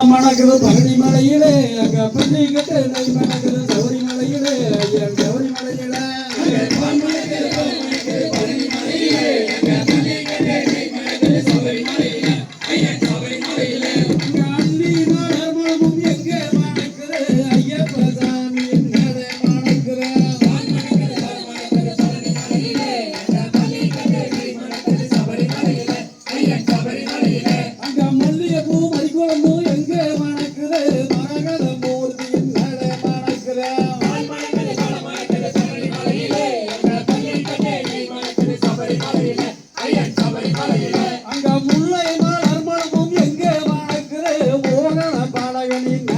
மணக்குது பழனி மலையிலே அங்க பள்ளி கட்டு நெய் மணக்குது சௌரி Magdalena.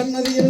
கண்ணதியில்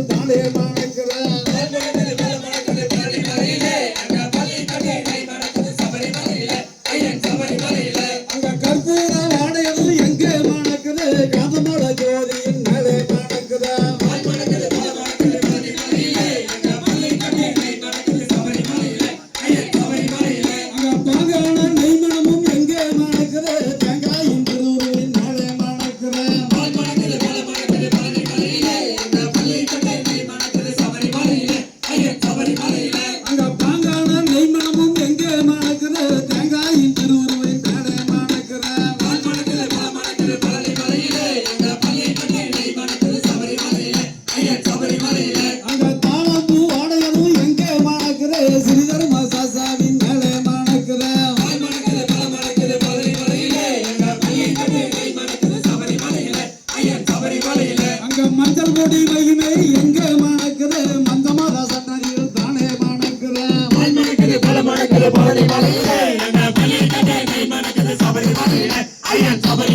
ஐயன் சபரி